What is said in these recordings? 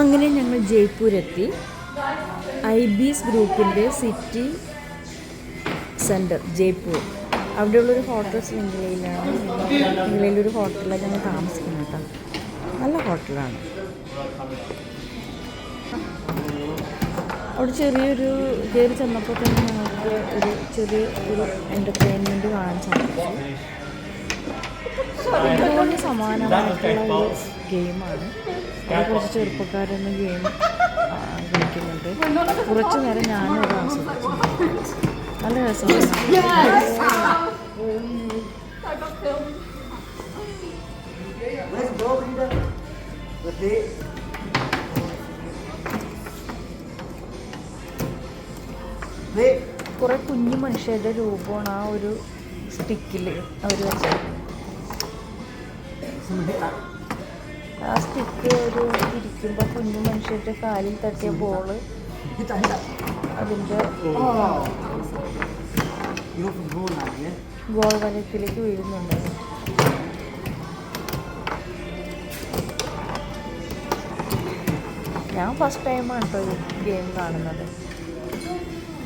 അങ്ങനെ ഞങ്ങൾ ജയ്പൂരെത്തി. ഐ ബീസ് ഗ്രൂപ്പിന്റെ സിറ്റി സെന്റർ ജയ്പൂർ. അവിടെയുള്ളൊരു ഹോട്ടൽ ശൃംഖലയിലാണ് ശൃംഖലയിലൊരു ഹോട്ടലിലാണ് ഞങ്ങൾ താമസിക്കുന്നത് കേട്ടോ. നല്ല ഹോട്ടലാണ്. അവിടെ ചെറിയൊരു കയറി ചെന്നപ്പോൾ തന്നെ ഞങ്ങൾക്ക് ഒരു ചെറിയ ഒരു എന്റർടൈൻമെന്റ് കാണാൻ സാധിച്ചു. ഫുട്ബോളിന് സമാനമായിട്ടുള്ള ഒരു ഗെയിമാണ് കുറച്ച് ചെറുപ്പക്കാരൊന്നും ഗെയിം കളിക്കുന്നുണ്ട്. കുറച്ച് നേരം ഞാനും അത് ആസ്വദിച്ചു നല്ല രസമാണ്. കുറേ കുഞ്ഞു മനുഷ്യരുടെ രൂപമാണ് ആ ഒരു സ്റ്റിക്കിൽ അവർ വെച്ചത് ആ സ്റ്റിക്ക് ഒരു ഇരിക്കുമ്പോൾ കുഞ്ഞു മനുഷ്യരുടെ കാലിൽ തട്ടിയ ബോൾ. അതിന്റെ. ഗോൾ വലയത്തിലേക്ക് വീഴുന്നുണ്ട്. ഞാൻ ഫസ്റ്റ് ടൈമാണ് കേട്ടോ ഈ ഗെയിം കാണുന്നത്.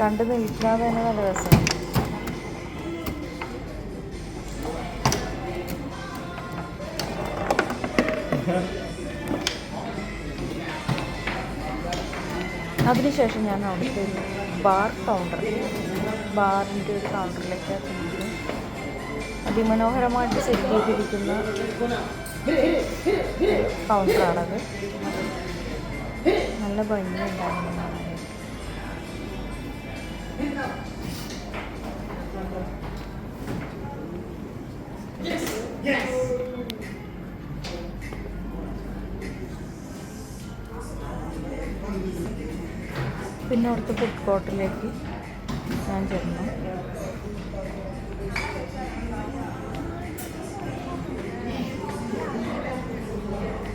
കണ്ടു നിൽക്കാതെ തന്നെ നല്ല രസമാണ്. അതിനുശേഷം ഞാൻ അവിടുത്തെ ഒരു ബാർ കൗണ്ടർ ബാറിന്റെ ഒരു കൗണ്ടറിലേക്ക് ചെന്നു അതിമനോഹരമായിട്ട് സെറ്റ് ചെയ്തിരിക്കുന്ന കൗണ്ടറാണത് നല്ല ഭംഗിയുണ്ടായിരുന്നു കാണാൻ. പിന്നെ അവിടുത്തെ ഫുഡ് കോർട്ടിലേക്ക് ഞാൻ ചെന്നു.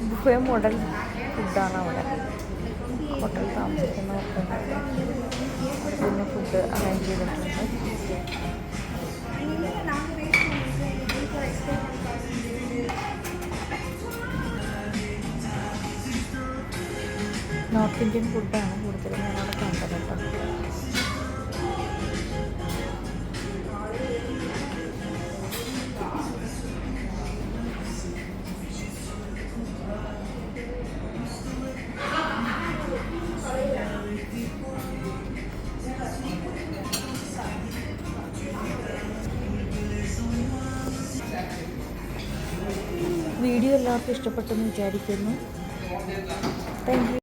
ബുഫേ മോഡൽ ഫുഡാണ് അവിടെ. നോർത്ത് ഇന്ത്യൻ ഫുഡാണ് കൂടുതലും ഞാനവിടെ കണ്ടത് കേട്ടോ. വീഡിയോ എല്ലാവർക്കും ഇഷ്ടപ്പെട്ടെന്ന് വിചാരിക്കുന്നു. Thank you